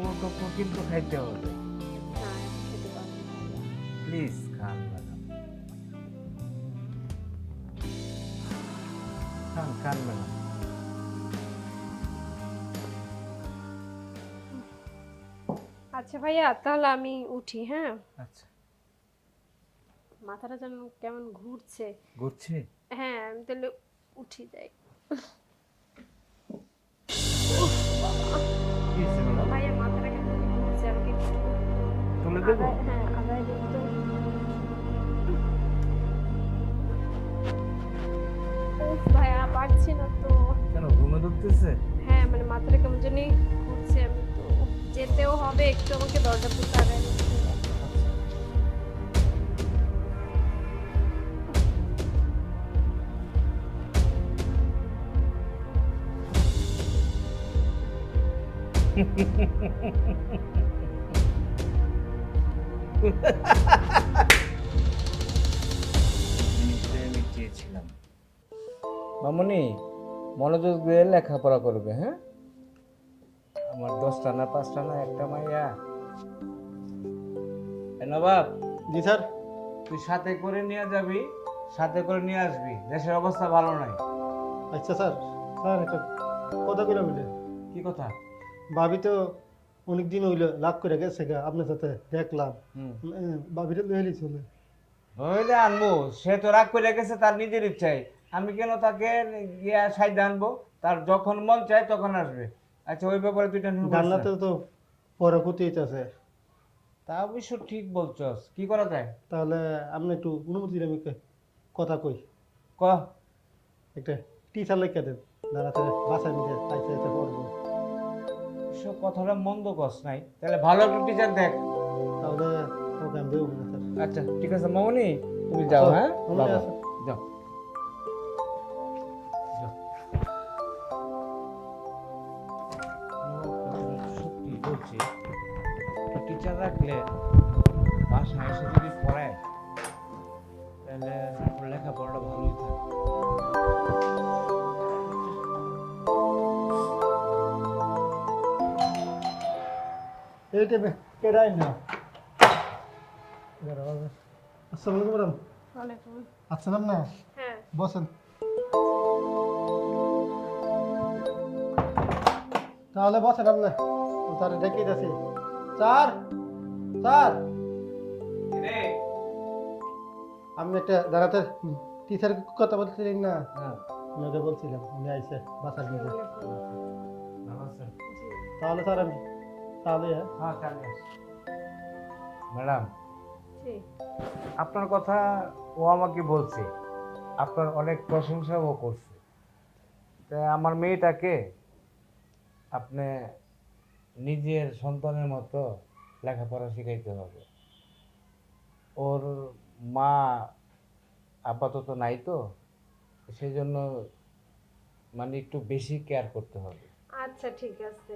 কোনো কিন্তু খাইতে হবে। ভাইয়া। প্লিজ খান ম্যাডাম। খান খান ম্যাডাম। আচ্ছা ভাইয়া তাহলে আমি উঠি হ্যাঁ? আচ্ছা। মাথাটা যেন কেমন ঘুরছে। ঘুরছে? হ্যাঁ আমি তাহলে উঠি যাই। কি তুলে দেবো? হ্যাঁ ভাইয়া পারছি না তো। কেন ঘুমে ধরতেছে? হ্যাঁ মানে মাথাটা কেমন জানি ঘুরছে আমি তো। যেতেও হবে একটু আমাকে দরজা পুরো আগায় দিতে হবে। জিনিসটাই আমি চেয়েছিলাম মামনি মনোযোগ দিয়ে লেখাপড়া করবে হ্যাঁ? আমার দশটা না পাঁচটা না একটা মাইয়া। নবাব জি স্যার। তুই সাথে করে নিয়ে যাবি সাথে করে নিয়ে আসবি। দেশের অবস্থা ভালো নাই আচ্ছা স্যার স্যার একটা কথা কইলাম কি কথা? ভাবি তো অনেক দিন হইল লাভ করে গেছে গা আপনার সাথে দেখলাম। ভাবিটা লয়ে চলে। হইলে আনব সে তো রাগ করে গেছে তার নিজের ইচ্ছায়। আমি কেন তাকে গিয়া সাইডে আনব? তার যখন মন চায় তখন আসবে। আচ্ছা ওই ব্যাপারে তুই। জান্নাতে তো পরে ক্ষতি হইতেছে তা অবশ্য ঠিক বলছস। কি করা যায়? তাহলে আপনি একটু অনুমতি দিলে আমি কথা কই। ক? একটা টিচার লেখা দেন। দাঁড়াতে বাসায় নিতে আইসা আইসা পড়ব। সব কথাটা মন্দ কস নাই। তাহলে ভালো একটা টিচার দেখ। তাহলে ওকে আমি দেবো না স্যার। আচ্ছা ঠিক আছে মামনি তুমি যাও আচ্ছা, হ্যাঁ? বাবা, যাও। যাও। টিচার রাখলে এই টেপে কেডাই না আসসালামু আলাইকুম ম্যাডাম ওয়ালাইকুম আসসালাম না হ্যাঁ বসেন তাহলে বসেন আপনি তার ডেকে যাচ্ছি স্যার স্যার আমি একটা দাঁড়াতে টিচার কথা বলছিলেন না ওনাকে বলছিলাম উনি আইসে বাসার দিকে তাহলে স্যার আমি তাহলে হ্যাঁ। হ্যাঁ কালে ম্যাডাম আপনার কথা ও আমাকে বলছে। আপনার অনেক প্রশংসাও করছে। তা আমার মেয়েটাকে আপনি নিজের সন্তানের মতো লেখাপড়া শিখাইতে হবে। ওর মা আপাতত নাই তো সেই জন্য মানে একটু বেশি কেয়ার করতে হবে। আচ্ছা ঠিক আছে।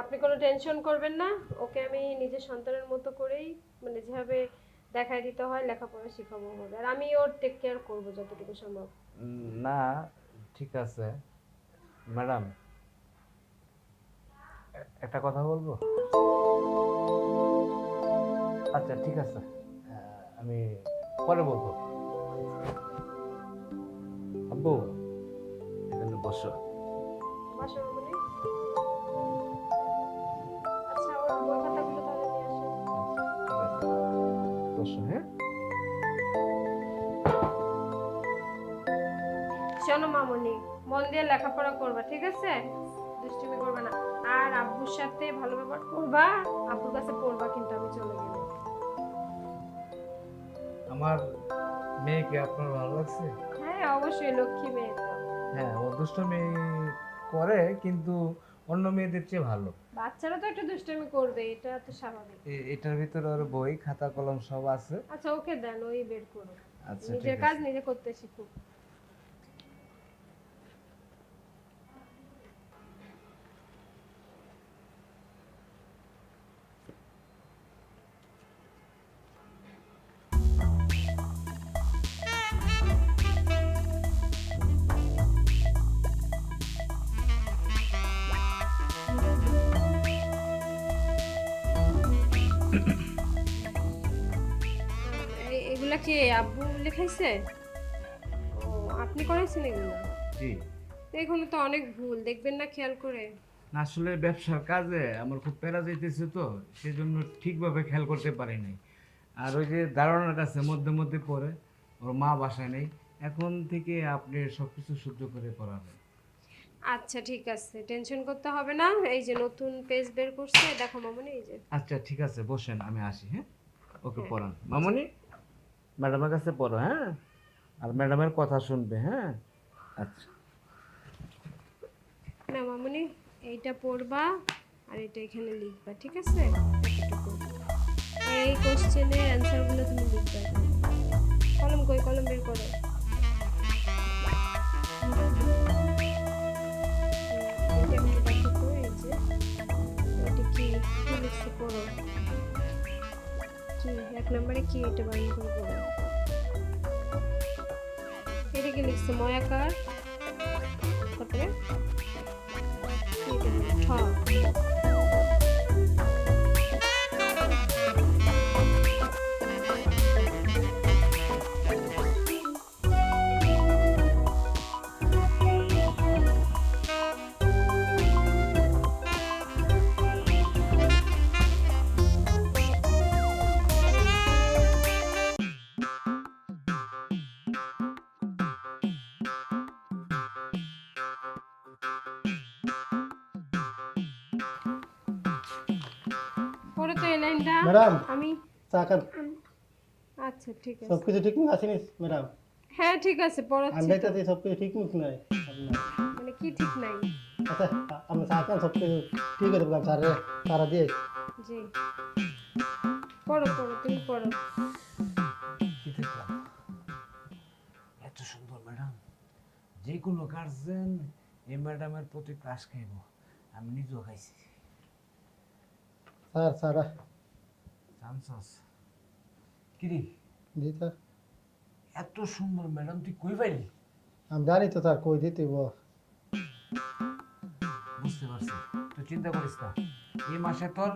আপনি কোনো টেনশন করবেন না। ওকে আমি নিজের সন্তানের মতো করেই মানে যেভাবে দেখাই দিতে হয় লেখাপড়া শেখাবো হবে আর আমি ওর টেক কেয়ার করব যতটুকু সম্ভব। না ঠিক আছে। ম্যাডাম একটা কথা বলব? আচ্ছা ঠিক আছে। আমি পরে বলব। আব্বু এখানে বসো বাসা। বসো হ্যাঁ? শোনো মামনি মন দিয়ে লেখাপড়া করবা ঠিক আছে? দুষ্টুমি করবে না। আর আব্বুর সাথে ভালো ব্যবহার করবা আব্বুর কাছে পড়বা কিন্তু আমি চলে গেলে আমার মেয়েকে আপনার ভালো লাগছে? হ্যাঁ অবশ্যই লক্ষ্মী মেয়ে তো। হ্যাঁ ও দুষ্টমি করে কিন্তু অন্য মেয়েদের চেয়ে ভালো। বাচ্চারা তো একটু দুষ্টামি করবে এটা তো স্বাভাবিক। এটার ভিতরে ওর বই খাতা কলম সব আছে। আচ্ছা ওকে দেন ওই বের করুক আচ্ছা নিজের কাজ নিজে করতে শিখুক। এগুলা কি আব্বু লেখাইছে? ও আপনি করেছেন এগুলো? জি। এখানে তো অনেক ভুল দেখবেন না খেয়াল করে। আসলে ব্যবসার কাজে আমার খুব প্যারা যাইতেছে তো সেজন্য ঠিকভাবে খেয়াল করতে পারি নাই। আর ওই যে দারোয়ানের কাছে মধ্যে মধ্যে পড়ে ওর মা বাসায় নেই। এখন থেকে আপনি সব কিছু সহ্য করে পড়াবেন। আচ্ছা ঠিক আছে। টেনশন করতে হবে না। এই যে নতুন পেজ বের করছে দেখো মামনি এই যে। আচ্ছা ঠিক আছে বসেন আমি আসি হ্যাঁ? ওকে পড়ান। মামনি? ম্যাডামের কাছে পড়ো হ্যাঁ? আর ম্যাডামের কথা শুনবে হ্যাঁ? আচ্ছা। না মামনি এইটা পড়বা আর এটা এখানে লিখবা ঠিক আছে। এই কোশ্চেনের অ্যান্সারগুলো তুমি লিখবা কলম কই? কলম বের করো। এক নম্বরে কি এটা পড়ো এটা কি লিখছে ময়াকার তারপরে ম্যাডাম আমি চা খান। আচ্ছা ঠিক আছে। সব কিছু ঠিক মতো আসেনি ম্যাডাম? হ্যাঁ ঠিক আছে পড়াচ্ছি আমি দেখতেছি সব কিছু ঠিক মতো নাই? মানে কি ঠিক নাই? আচ্ছা আমরা চা খান সব কিছু ঠিক আছে বললাম স্যার তারা দিয়ে। জি। পড়ো পড়ো তুমি পড়ো। এত সুন্দর ম্যাডাম। যে কোনো গার্জেন এই ম্যাডামের প্রতি ক্লাস খাইব। আমি নিজেও খাইছি। স্যার স্যার চান্সাস কিরি জি স্যার এত সুন্দর ম্যাডাম তুই কই পাইলি? আমি জানি তো স্যার কই দিতে। বুঝতে পারছি। তুই চিন্তা করিস না এই মাসে তোর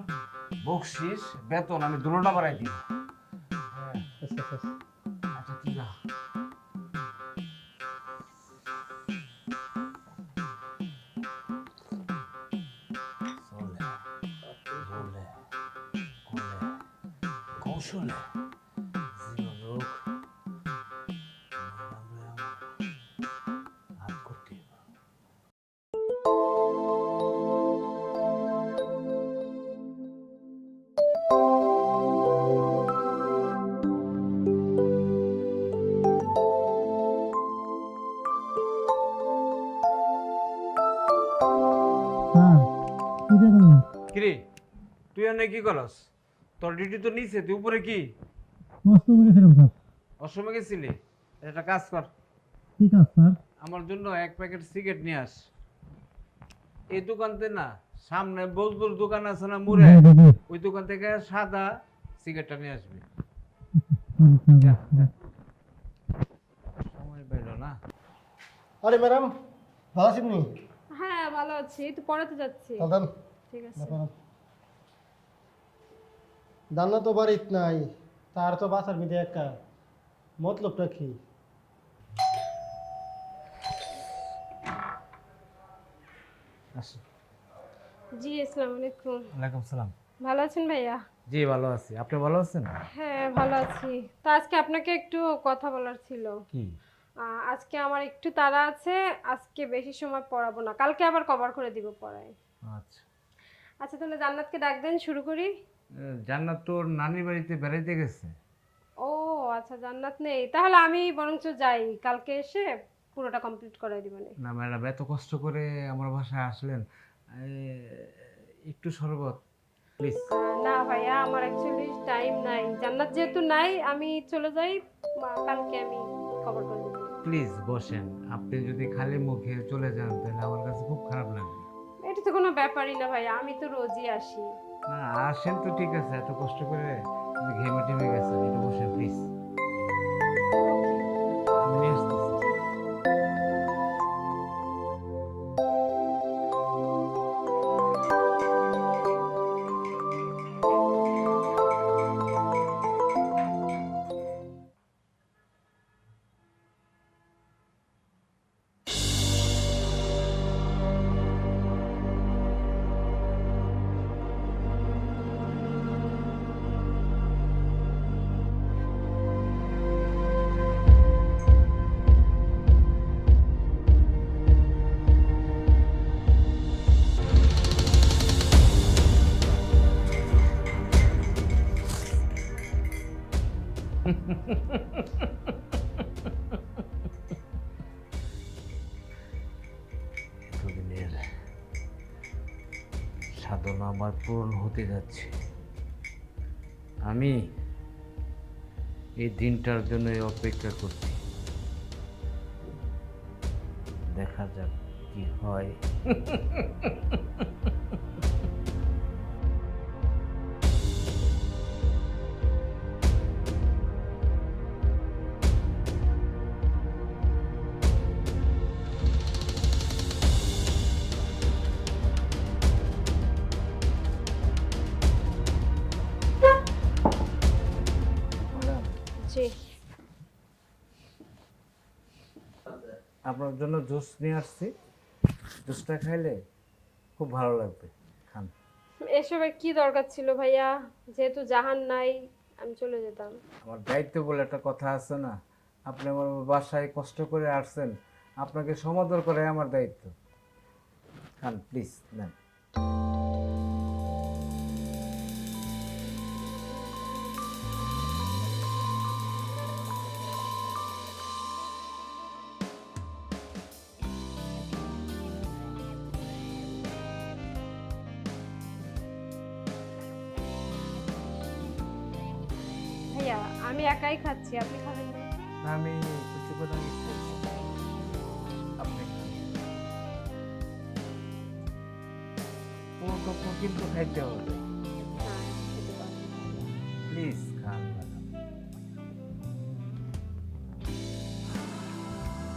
বকশিস বেতন আমি দুলোটা বাড়াই দিব। হ্যাঁ। এনে কি করস? তোর ডিউটি তো নিচে তুই উপরে কি? অসময় গেছিলি? একটা কাজ কর। ঠিক আছে স্যার? আমার জন্য এক প্যাকেট সিগারেট নিয়ে আস। এই দোকানতে না সামনে বলদুর দোকান আছে না মুড়ে? ওই দোকান থেকে সাদা সিগারেটটা নিয়ে আসবি। যা, যা। সময় পেল না। আরে ম্যাডাম ভালো আছেন হ্যাঁ ভালো আছি। তো পড়াতে যাচ্ছি। ঠিক আছে। দান্না তো বাড়িত নাই তার তো বাসার মিদে একা। মতলবটা কি? জি আসসালামু আলাইকুম। ওয়ালাইকুম সালাম। ভালো আছেন ভাইয়া? জি ভালো আছি। আপনি ভালো আছেন? হ্যাঁ ভালো আছি। তো আজকে আপনাকে একটু কথা বলার ছিল। কি? আজকে আমার একটু তাড়া আছে আজকে বেশি সময় পড়াবো না। কালকে আবার কভার করে দিব পড়ায়। আচ্ছা। আচ্ছা তাহলে জান্নাতকে ডাক দেন শুরু করি। জান্নাত তোর নানির বাড়িতে বেড়াইতে গেছে। ও আচ্ছা জান্নাত নেই। তাহলে আমি বরঞ্চ যাই। কালকে এসে পুরোটা কমপ্লিট করাই দিবেন না ম্যাডাম এত কষ্ট করে আমার বাসায় আসলেন একটু শরবত প্লিজ। না ভাইয়া আমার অ্যাকচুয়ালি টাইম নাই। জান্নাত যেহেতু নাই আমি চলে যাই। কালকে আমি কভার করে দেবো। প্লিজ বসেন। আপনি যদি খালি মুখে চলে যান তাহলে আমার কাছে খুব খারাপ লাগবে। এটা তো কোনো ব্যাপারই না ভাইয়া আমি তো রোজই আসি। না, আসেন তো, ঠিক আছে, এত কষ্ট করে ঘেমে টেমে গেছেন একটু বসেন প্লিজ আমি নিয়ে এতদিনের সাধনা আমার পূরণ হতে যাচ্ছে। আমি এই দিনটার জন্য অপেক্ষা করছি। দেখা যাক কি হয়। আপনার জন্য জুস নিয়ে আসছি। জুসটা খাইলে খুব ভালো লাগবে খান। এসবের কি দরকার ছিল ভাইয়া? যেহেতু জাহান নাই আমি চলে যেতাম। আমার দায়িত্ব বলে একটা কথা আছে না আপনি আমার বাসায় কষ্ট করে আসছেন আপনাকে সমাদর করে আমার দায়িত্ব। খান প্লিজ নেন। আমি একাই খাচ্ছি আপনি খাবেন না। না, আমি কিছু কথা আপনি পুরোটুকু কিন্তু খাইতে হবে। প্লিজ খান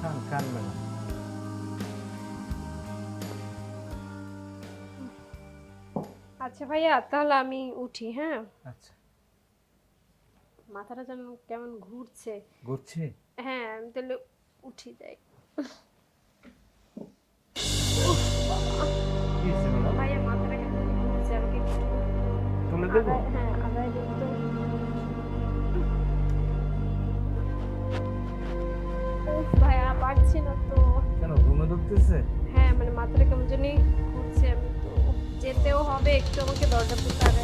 খান খান ম্যাডাম। আচ্ছা ভাইয়া তাহলে আমি উঠি হ্যাঁ? আচ্ছা। মাথাটা যেন কেমন ঘুরছে। ঘুরছে? হ্যাঁ আমি তাহলে উঠি যাই। ভাইয়া মাথাটা কেমন ঘুরছে আমাকে দেবো? হ্যাঁ তো। ভাইয়া পারছি না তো। কেন ঘুমে ধরতেছে? হ্যাঁ মানে মাথাটা কেমন জানি ঘুরছে আমি তো। যেতেও হবে একটু আমাকে দরজা দিতে হবে।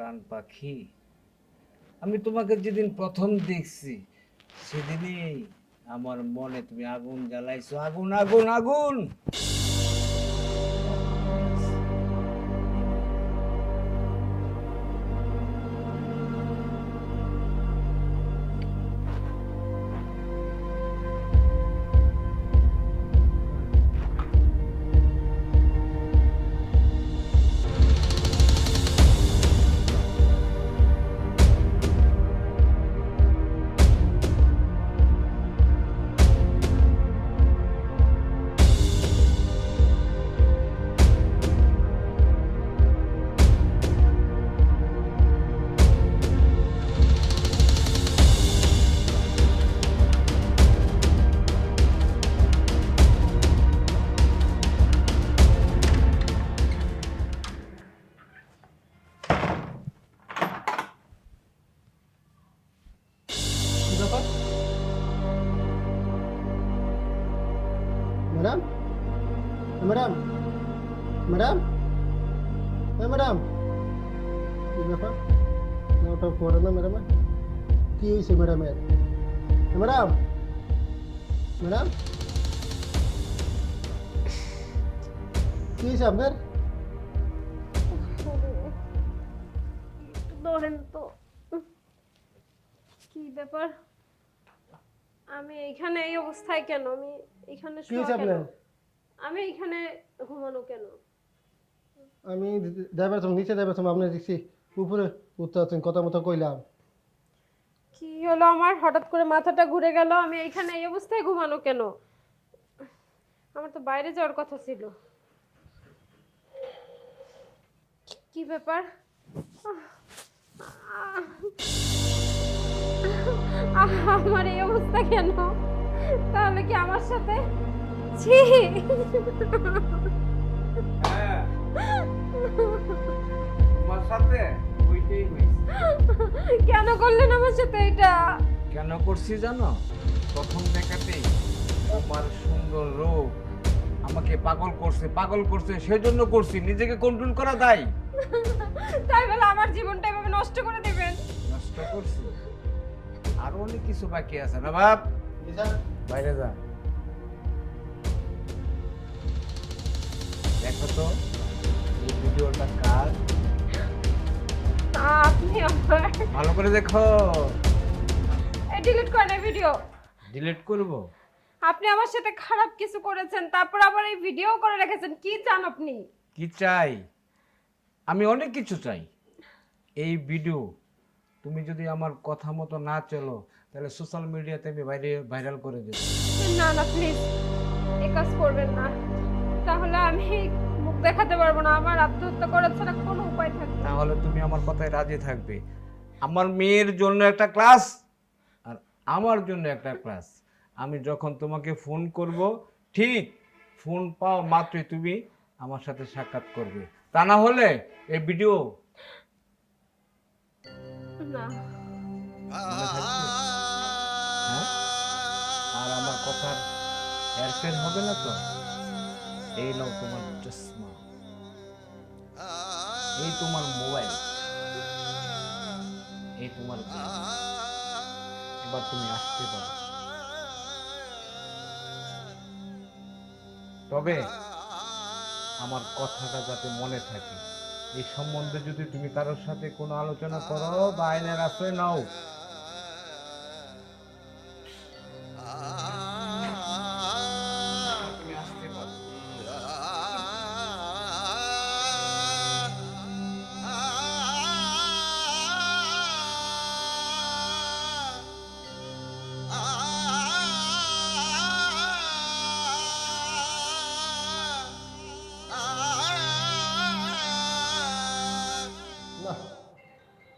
প্রাণ পাখি। আমি তোমাকে যেদিন প্রথম দেখছি, সেদিনই আমার মনে তুমি আগুন জ্বালাইছো। আগুন আগুন আগুন! ব্যাপার? ওটা পড়ে না ম্যাডাম? কি হয়েছে ম্যাডামের? ম্যাডাম? ম্যাডাম? কি হয়েছে আপনার? ধরেন তো। কি ব্যাপার? আমি এখানে এই অবস্থায় কেন? আমি এখানে কি হয়েছে আপনার? আমি এখানে ঘুমানো কেন? আমি ড্রাইভার নিচে ড্রাইভার তুমি আপনি দেখছি। উপরে উত্তর কথা মতো কইলাম। কি হলো আমার? হঠাৎ করে মাথাটা ঘুরে গেল আমি এখানে এই অবস্থায় ঘুমানো কেন? আমার তো বাইরে যাওয়ার কথা ছিল। কি ব্যাপার? আহ, আমার এই অবস্থা কেন? তাহলে কি আমার সাথে? ছি! হ্যাঁ। তোমার সাথে? ওইটাই হয়েছে। কেন করলেন আমার সাথে এটা? কেন করছি জানো? প্রথম দেখাতেই তোমার সুন্দর রূপ আমাকে পাগল করছে পাগল করছে সেজন্য করছি নিজেকে কন্ট্রোল করা দায়। তাই বলে আমার জীবনটা এভাবে নষ্ট করে দেবেন? নষ্ট করছি। আরও অনেক কিছু বাকি আছে না বাপ? বাইরে যা। দেখো তো এই ভিডিওটা কার আপনি আমার ভালো করে দেখো। ডিলিট করেন এই ভিডিও ডিলিট করব? আপনি আমার সাথে খারাপ কিছু করেছেন তারপর আবার এই ভিডিও করে রেখেছেন কি চান আপনি? কি চাই? আমি অনেক কিছু চাই। এই ভিডিও তুমি যদি আমার কথা মতো না চলো তাহলে সোশ্যাল মিডিয়াতে আমি বাইরে ভাইরাল করে দেবো। না না প্লিজ এই কাজ করবেন না। তাহলে আমি দেখাতে পারব না আমার আত্মহত্যা করার ছাড়া কোনো উপায় থাকবে না। তাহলে তুমি আমার কথায় রাজি থাকবে। আমার মেয়ের জন্য একটা ক্লাস আর আমার জন্য একটা ক্লাস। আমি যখন তোমাকে ফোন করব ঠিক ফোন পাও মাত্রই তুমি আমার সাথে সাক্ষাৎ করবে। তা না হলে এই ভিডিও না। হ্যাঁ? আর আমার কথার হেরফের হবে না তো? এই নাও তোমার চশমা। এই তোমার মোবাইল। এই তোমার এবার তুমি আসতে পারো। তবে আমার কথাটা যাতে মনে থাকে, এই সম্বন্ধে যদি তুমি কারোর সাথে কোনো আলোচনা করো বা আইনের আশ্রয় নাও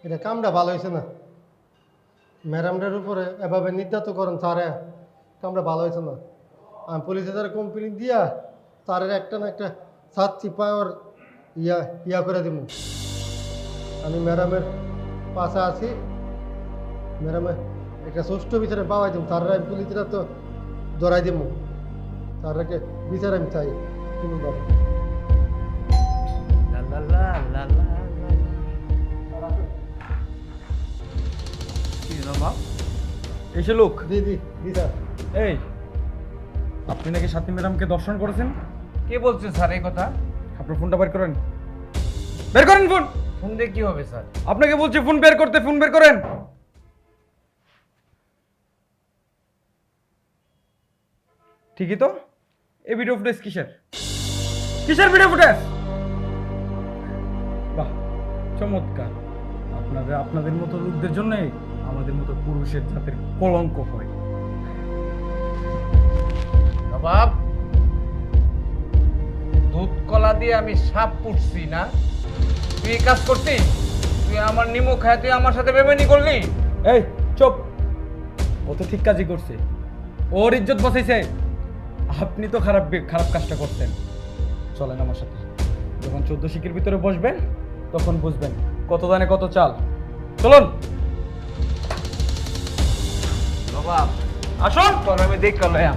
এটা কামটা ভালো হয়েছে না। ম্যাডামটার উপরে এভাবে নির্যাতন করেন স্যারে, কামটা ভালো হয়েছে না। আমি পুলিশে তারা কমপ্লেন দিয়া তারের একটা না একটা সাতটি পাওয়ার ইয়া ইয়া করে দিব আমি ম্যাডামের পাশে আছি। ম্যাডামের একটা সুষ্ঠু বিচারে পাওয়াই দিব তার আমি পুলিশরা তো ধরাই দিব তারকে বিচার আমি চাই। তুমি কি এসে লোক। জি জি জি স্যার। এই আপনি নাকি সাথী ম্যাডামকে দর্শন করেছেন? কে বলছে স্যার এই কথা? আপনার ফোনটা বের করেন। বের করেন ফোন। ফোন দিয়ে কি হবে স্যার? আপনাকে বলছি ফোন বের করতে ফোন বের করেন। ঠিকই তো? এই ভিডিও ফুটেজ কিসের? কিসের ভিডিও ফুটেজ বাহ চমৎকার। আপনাদের আপনাদের মতো লোকদের জন্যই আমাদের মতো পুরুষের জাতের কলঙ্ক হয়। নবাব দুধ কলা দিয়ে আমি সাপ পুষছি না। তুই কাজ করছিস তুই আমার নিমক খায় তুই আমার সাথে বেমানি করলি? এই চুপ! ও তো ঠিক কাজই করছে। ওর ইজ্জত বসাইছে আপনি তো খারাপ খারাপ কাজটা করতেন। চলেন আমার সাথে। যখন চোদ্দ শিকের ভিতরে বসবেন তখন বুঝবেন কত দানে কত চাল। চলুন! নবাব আসুন তোর আমি দেখ লয়াম